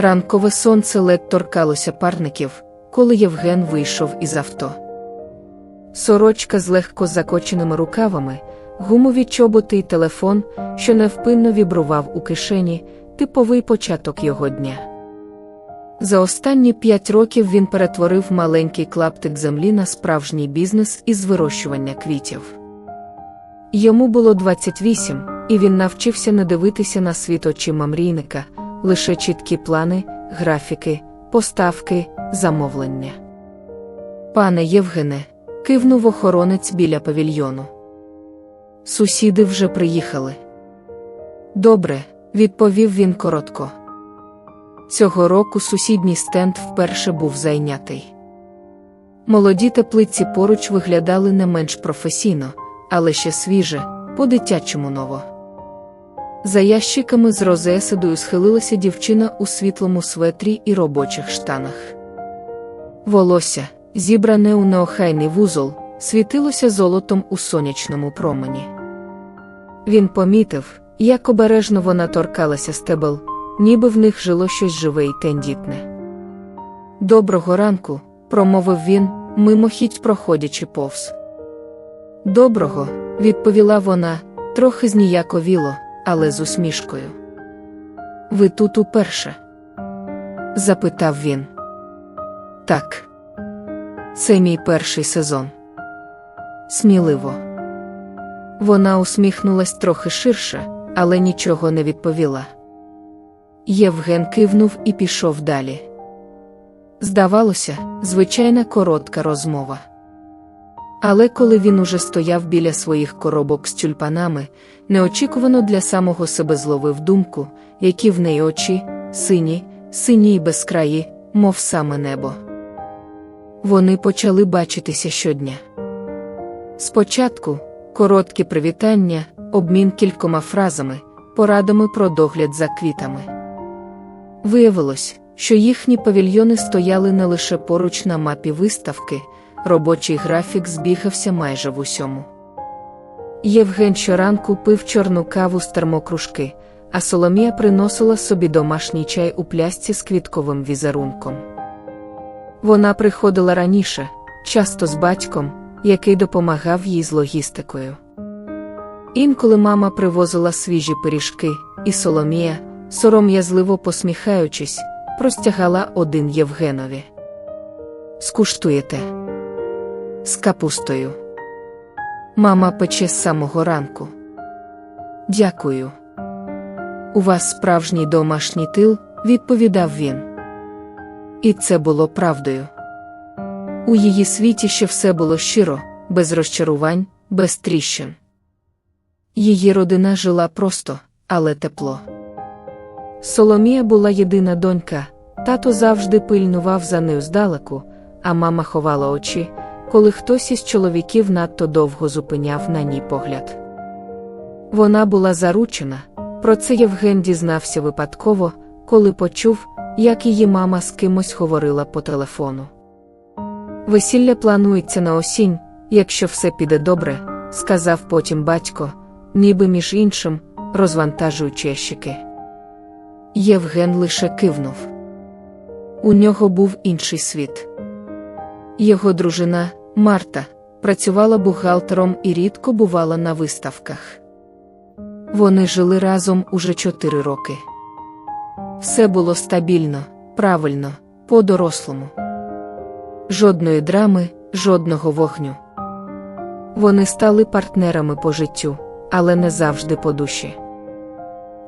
Ранкове сонце ледь торкалося парників, коли Євген вийшов із авто. Сорочка з легко закоченими рукавами, гумові чоботи й телефон, що невпинно вібрував у кишені, типовий початок його дня. За останні п'ять років він перетворив маленький клаптик землі на справжній бізнес із вирощування квітів. Йому було 28, і він навчився не дивитися на світ очима мрійника, лише чіткі плани, графіки, поставки, замовлення. Пане Євгене, кивнув охоронець біля павільйону. Сусіди вже приїхали. Добре, відповів він коротко. Цього року сусідній стенд вперше був зайнятий. Молоді теплиці поруч виглядали не менш професійно, але ще свіже, по-дитячому ново. За ящиками з розеседою схилилася дівчина у світлому светрі і робочих штанах. Волосся, зібране у неохайний вузол, світилося золотом у сонячному промені. Він помітив, як обережно вона торкалася стебел, ніби в них жило щось живе й тендітне. Доброго ранку, промовив він, мимохідь проходячи повз. Доброго, відповіла вона, трохи зніяковіло, але з усмішкою. Ви тут уперше? запитав він. Так. Це мій перший сезон. Сміливо. Вона усміхнулась трохи ширше, але нічого не відповіла. Євген кивнув і пішов далі. Здавалося, звичайна коротка розмова. Але коли він уже стояв біля своїх коробок з тюльпанами, неочікувано для самого себе зловив думку, які в неї очі, сині, сині й безкраї, мов саме небо. Вони почали бачитися щодня. Спочатку короткі привітання, обмін кількома фразами, порадами про догляд за квітами. Виявилось, що їхні павільйони стояли не лише поруч на мапі виставки, робочий графік збігався майже в усьому. Євген щоранку пив чорну каву з термокружки, а Соломія приносила собі домашній чай у плясці з квітковим візерунком. Вона приходила раніше, часто з батьком, який допомагав їй з логістикою. Інколи мама привозила свіжі пиріжки, і Соломія, сором'язливо посміхаючись, простягала один Євгенові. Скуштуєте з капустою. Мама пече з самого ранку. Дякую. У вас справжній домашній тил, відповідав він. І це було правдою. У її світі ще все було щиро, без розчарувань, без тріщин. Її родина жила просто, але тепло. Соломія була єдина донька, тато завжди пильнував за нею здалеку, а мама ховала очі, коли хтось із чоловіків надто довго зупиняв на ній погляд. Вона була заручена, про це Євген дізнався випадково, коли почув, як її мама з кимось говорила по телефону. Весілля планується на осінь, якщо все піде добре, сказав потім батько, ніби між іншим, розвантажуючи ящики. Євген лише кивнув. У нього був інший світ. Його дружина, Марта, працювала бухгалтером і рідко бувала на виставках. Вони жили разом уже чотири роки. Все було стабільно, правильно, по-дорослому. Жодної драми, жодного вогню. Вони стали партнерами по життю, але не завжди по душі.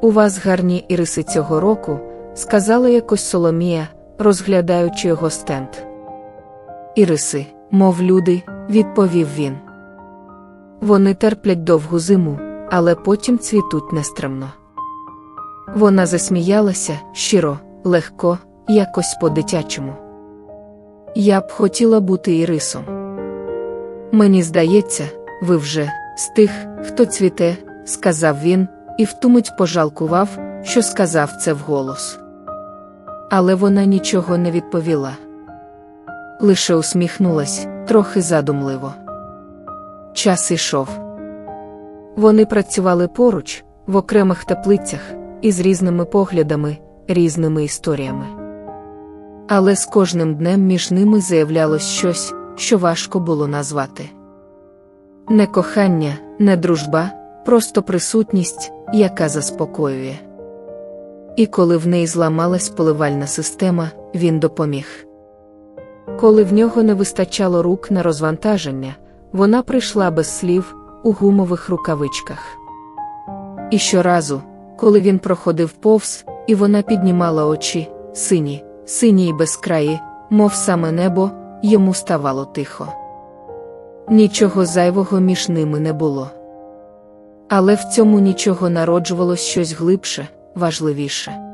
У вас гарні іриси цього року, сказала якось Соломія, розглядаючи його стенд. Іриси, мов люди, відповів він. Вони терплять довгу зиму, але потім цвітуть нестримно. Вона засміялася щиро, легко, якось по-дитячому. Я б хотіла бути ірисом. Мені здається, ви вже з тих, хто цвіте, сказав він, і втумить пожалкував, що сказав це вголос. Але вона нічого не відповіла. Лише усміхнулась трохи задумливо. Час ішов. Вони працювали поруч, в окремих теплицях, із різними поглядами, різними історіями. Але з кожним днем між ними заявлялось щось, що важко було назвати. Не кохання, не дружба, просто присутність, яка заспокоює. І коли в неї зламалась поливальна система, він допоміг. Коли в нього не вистачало рук на розвантаження, вона прийшла без слів у гумових рукавичках. І щоразу, коли він проходив повз, і вона піднімала очі, сині, сині й безкраї, мов саме небо, йому ставало тихо. Нічого зайвого між ними не було. Але в цьому нічого народжувалось щось глибше, важливіше.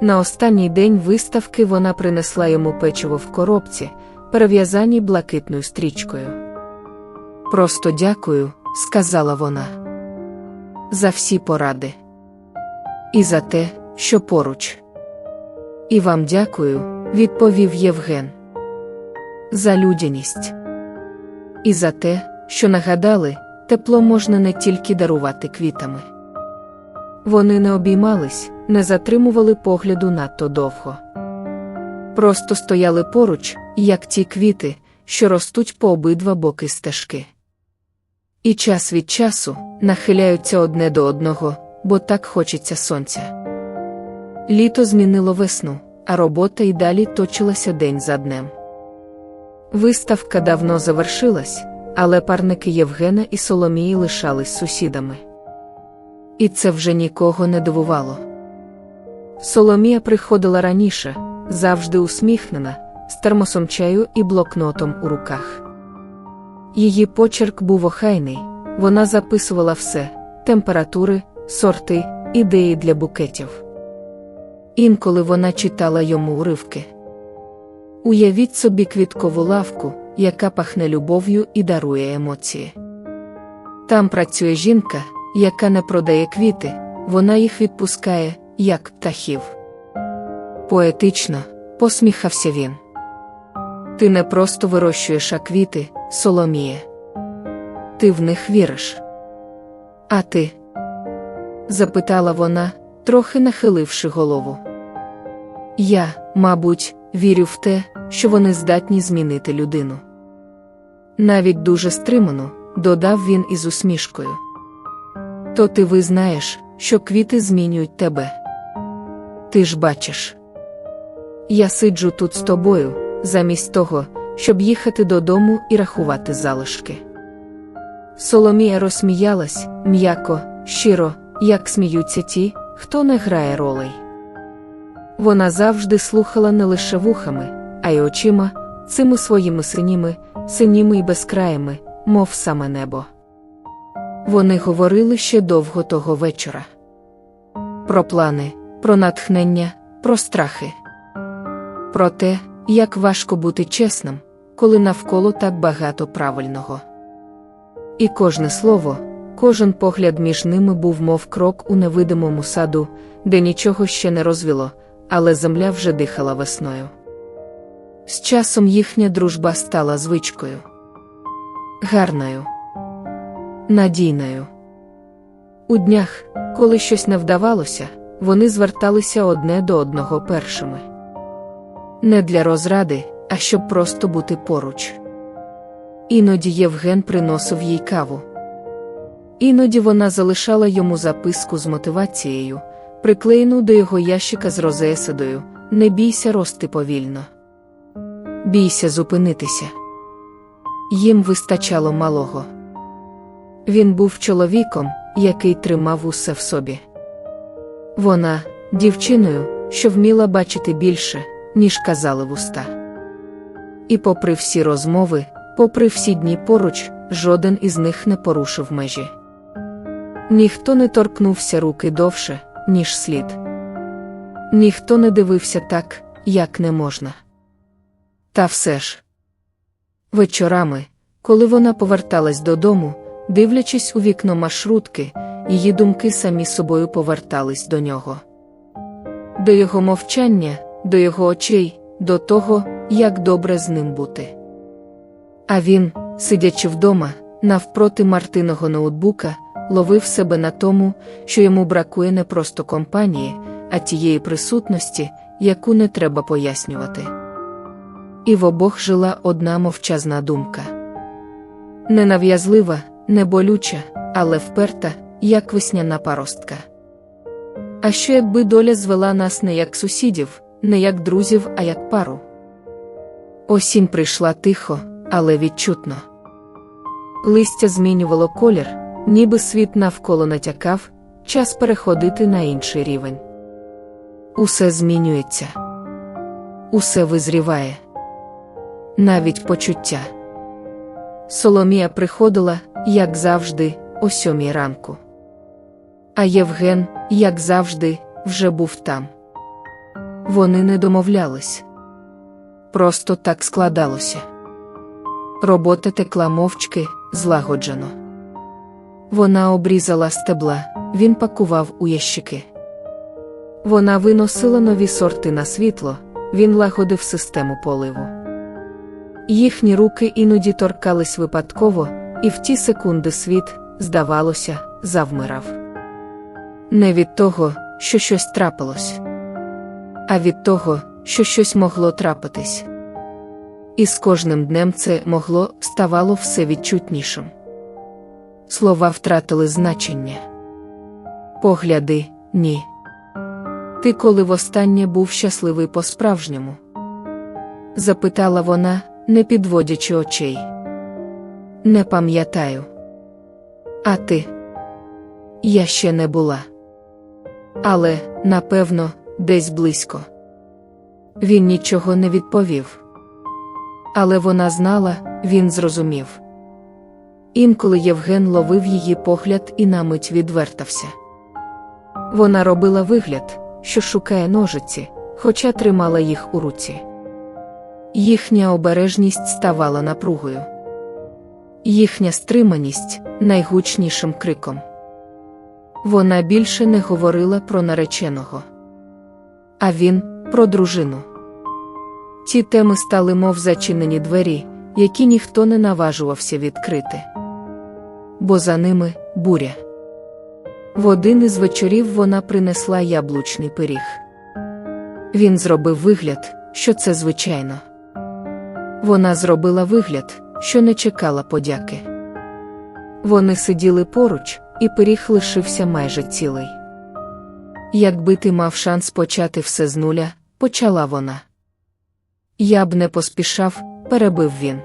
На останній день виставки вона принесла йому печиво в коробці, перев'язаній блакитною стрічкою. Просто дякую, сказала вона. За всі поради. І за те, що поруч. І вам дякую, відповів Євген. За людяність. І за те, що нагадали, тепло можна не тільки дарувати квітами. Вони не обіймались, не затримували погляду надто довго. Просто стояли поруч, як ті квіти, що ростуть по обидва боки стежки. І час від часу нахиляються одне до одного, бо так хочеться сонця. Літо змінило весну, а робота й далі точилася день за днем. Виставка давно завершилась, але парники Євгена і Соломії лишались сусідами. І це вже нікого не дивувало. Соломія приходила раніше, завжди усміхнена, з термосом чаю і блокнотом у руках. Її почерк був охайний, вона записувала все температури, сорти, ідеї для букетів. Інколи вона читала йому уривки. Уявіть собі квіткову лавку, яка пахне любов'ю і дарує емоції. Там працює жінка, яка не продає квіти, вона їх відпускає, як птахів. Поетично, посміхався він. Ти не просто вирощуєш а квіти, Соломіє. Ти в них віриш. А ти? запитала вона, трохи нахиливши голову. Я, мабуть, вірю в те, що вони здатні змінити людину. Навіть дуже стримано, додав він із усмішкою. То ти визнаєш, що квіти змінюють тебе. Ти ж бачиш. Я сиджу тут з тобою, замість того, щоб їхати додому і рахувати залишки. Соломія розсміялась м'яко, щиро, як сміються ті, хто не грає ролей. Вона завжди слухала не лише вухами, а й очима, цими своїми синіми, синіми й безкраями, мов саме небо. Вони говорили ще довго того вечора. Про плани, про натхнення, про страхи. Про те, як важко бути чесним, коли навколо так багато правильного. І кожне слово, кожен погляд між ними був, мов крок у невидимому саду, де нічого ще не розвіло, але земля вже дихала весною. З часом їхня дружба стала звичкою. Гарною, надійною. У днях, коли щось не вдавалося, вони зверталися одне до одного першими. Не для розради, а щоб просто бути поруч. Іноді Євген приносив їй каву. Іноді вона залишала йому записку з мотивацією, приклеєну до його ящика з розеседою Не бійся рости повільно. Бійся зупинитися. Їм вистачало малого. Він був чоловіком, який тримав усе в собі. Вона дівчиною, що вміла бачити більше, ніж казали вуста. І, попри всі розмови, попри всі дні поруч, жоден із них не порушив межі. Ніхто не торкнувся руки довше, ніж слід. Ніхто не дивився так, як не можна. Та все ж. Вечорами, коли вона поверталась додому, дивлячись у вікно маршрутки, її думки самі собою повертались до нього. До його мовчання, до його очей, до того, як добре з ним бути. А він, сидячи вдома, навпроти Мартиного ноутбука, ловив себе на тому, що йому бракує не просто компанії, а тієї присутності, яку не треба пояснювати. І в обох жила одна мовчазна думка. Ненав'язлива, не болюча, але вперта, як весняна паростка. А що якби доля звела нас не як сусідів, не як друзів, а як пару? Осінь прийшла тихо, але відчутно. Листя змінювало колір, ніби світ навколо натякав, час переходити на інший рівень. Усе змінюється, усе визріває, навіть почуття. Соломія приходила, як завжди, о сьомій ранку. А Євген, як завжди, вже був там. Вони не домовлялись. Просто так складалося. Робота текла мовчки, злагоджено. Вона обрізала стебла, він пакував у ящики. Вона виносила нові сорти на світло, він лагодив систему поливу. Їхні руки іноді торкались випадково, і в ті секунди світ, здавалося, завмирав. Не від того, що щось трапилось, а від того, що щось могло трапитись. І з кожним днем це могло ставало все відчутнішим. Слова втратили значення. Погляди, ні. Ти коли востаннє був щасливий по-справжньому? запитала вона, не підводячи очей. Не пам'ятаю. А ти? Я ще не була. Але, напевно, десь близько. Він нічого не відповів. Але вона знала, він зрозумів. Інколи Євген ловив її погляд і на мить відвертався. Вона робила вигляд, що шукає ножиці, хоча тримала їх у руці. Їхня обережність ставала напругою. Їхня стриманість найгучнішим криком. Вона більше не говорила про нареченого, а він про дружину. Ті теми стали, мов зачинені двері, які ніхто не наважувався відкрити. Бо за ними буря. В один із вечорів вона принесла яблучний пиріг. Він зробив вигляд, що це звичайно. Вона зробила вигляд, що не чекала подяки. Вони сиділи поруч, і пиріг лишився майже цілий. Якби ти мав шанс почати все з нуля, почала вона. Я б не поспішав, перебив він.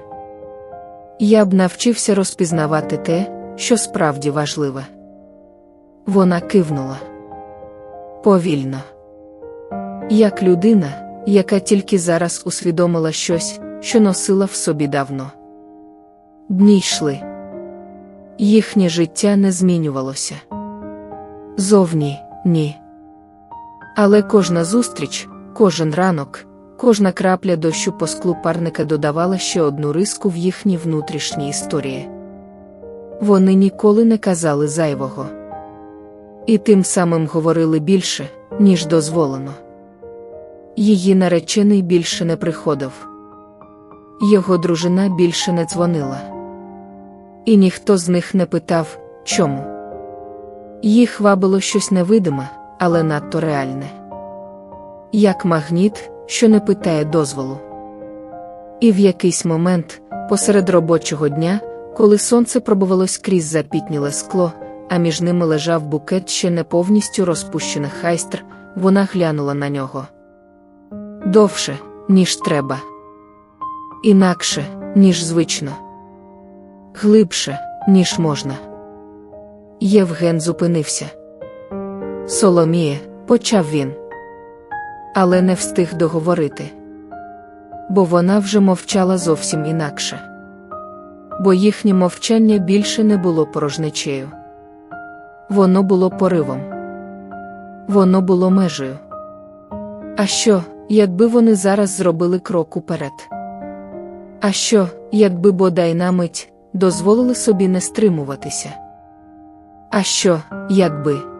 Я б навчився розпізнавати те, що справді важливе. Вона кивнула повільно, як людина, яка тільки зараз усвідомила щось, що носила в собі давно. Дні йшли. Їхнє життя не змінювалося. Зовні ні. Але кожна зустріч, кожен ранок, кожна крапля дощу по склу парника додавала ще одну риску в їхній внутрішній історії. Вони ніколи не казали зайвого. І тим самим говорили більше, ніж дозволено. Її наречений більше не приходив. Його дружина більше не дзвонила. І ніхто з них не питав, чому. Їх вабило щось невидиме, але надто реальне. Як магніт, що не питає дозволу. І в якийсь момент, посеред робочого дня, коли сонце пробувалось крізь запітніле скло, а між ними лежав букет ще не повністю розпущених хайстр, вона глянула на нього. Довше, ніж треба. Інакше, ніж звично. Глибше, ніж можна. Євген зупинився. Соломіє, почав він. Але не встиг договорити. Бо вона вже мовчала зовсім інакше. Бо їхнє мовчання більше не було порожнечею. Воно було поривом. Воно було межею. А що, якби вони зараз зробили крок уперед? А що, якби бодай на мить дозволили собі не стримуватися? А що, якби?